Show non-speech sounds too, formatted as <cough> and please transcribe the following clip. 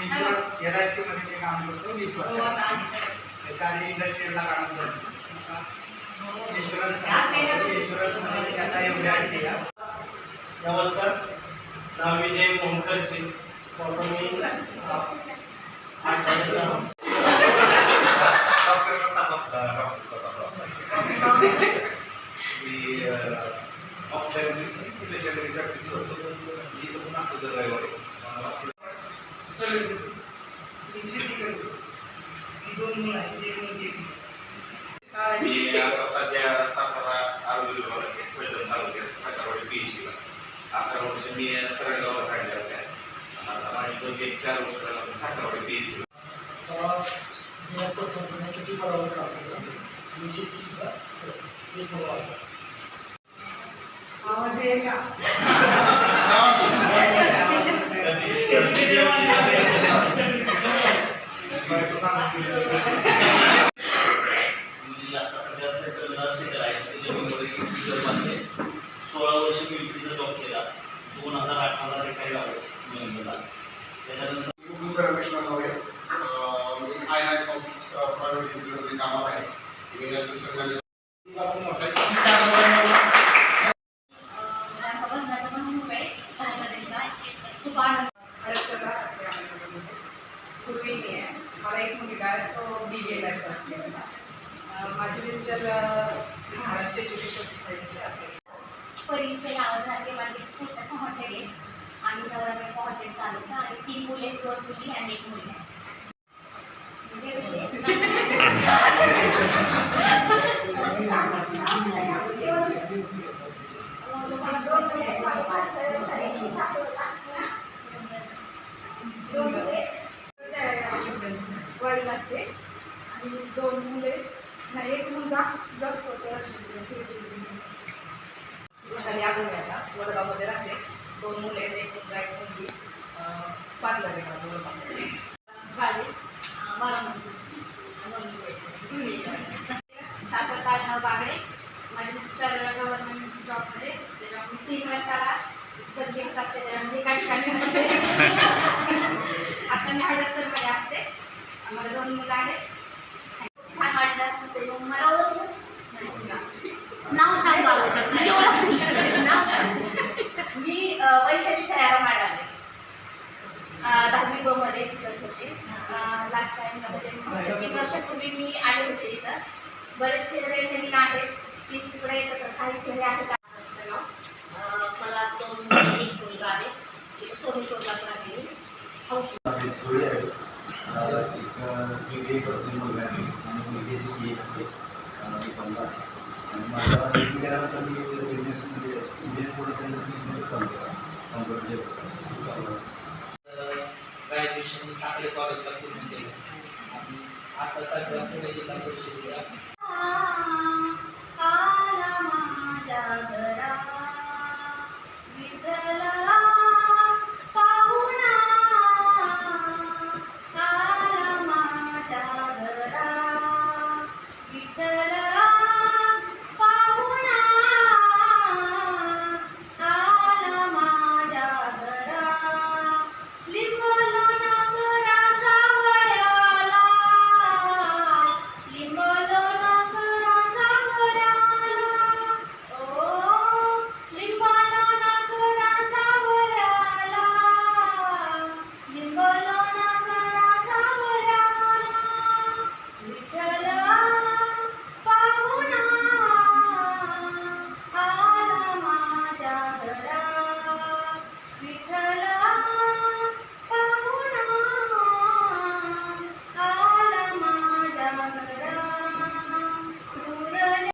Insurance L I C मध्ये मी काम करतो वीस वर्ष त्याच्या आधी इंडस्ट्रीला काम करतो. इन्शुरन्स इन्शुरन्समध्ये आता एवढे आणखी या नमस्कार नाव विजय मोहनकरचे फोटो मी मी स्पेशल प्रॅक्टिस करतो. मी रविवारी मला वाचतो. मी आता सध्या सातारा आरोग्य विभागात आहे, पैठण तालुक्यात सातारवाडी पीएचसीला अकरा वर्ष मी तरडगावला काढल्या होत्या आता माझी दोन एक चार वर्ष झालं मी सातारवाडी पीएचसीला मी आपण संपण्यासाठी बरोबर काम करतो आणि शेती सुद्धा करतो. एक मुलगा आहे. आवाज येईल का सोळा वर्ष मिलिटरीचा जॉब केला दोन हजार अठराला रिटायर झालो नोव्हेंबरला त्याच्यानंतर कुटुंब रमेश नागावडे अं, मी आय नाय हाऊस प्रायव्हेट लिमिटेडमध्ये कामाला आहे. मी असिस्टंट मॅनेजर आपण मोठा मुलांचा बसण्याचा पण खूप आहे सहजासहजीचा खूप आनंद अडचण राहते आम्हाला. पूर्वी मी आहे मला एक मुलगा आहे बी एला फर्स्ट इयरला माझे मिस्टर महाराष्ट्र एज्युकेशन सोसायटीचे आहेत परीचे नाव झाले माझे छोटंसं हॉटेल आहे. आणि नवरा बायको हॉटेल चालवतं आणि तीन मुले दोन मुली आणि एक आहे. म्हणजे वडील असते आणि दोन मुले नाही एक मुलगा जॉब करतो वैशाली आगोळे आता वडगावमध्ये राहते. दोन मुले एक मुलगा एक मुलगी. पार्लर आहेत. शासक आडनाव बागडे माझे मिस्टर गव्हर्नमेंट जॉबमध्ये त्याच्यामुळे मी तीन वर्षाला कधी येतात त्याच्यामध्ये एका ठिकाणी असते. <laughs> आता मी हडपसरमध्ये असते. आम्हाला दोन मुलं आहेत. मला ओळखलं. नाव सांगा अगोदर. नाव सांग. मी वैशाली सयाराम आडाले अ, दहावी ब मध्ये शिकत होते लास्ट टाइम म्हणजे तीन वर्षापूर्वी मी आले होते इथं बरेच चेहरे नवीन आहेत की तिकडे येतात काही चेहरे आहेत. अ, मला दोन एक मुलगा आहे इथं सोमेश्वरला पण आहे हाऊस थोडी आहे करतो मुलगा आहे आणि मुलगी सी ए करते अं, मी आणि माझा डिग्री केल्यानंतर मी बिझनेस म्हणजे इंजिनिअर पुढे बिझनेस चालू केला कॉम्प्युटर जे चालू ग्रॅज्युएशन ठाकरे कॉलेजला पूर्ण केलं आणि आता सध्या पुणे जिल्हा परिषदेला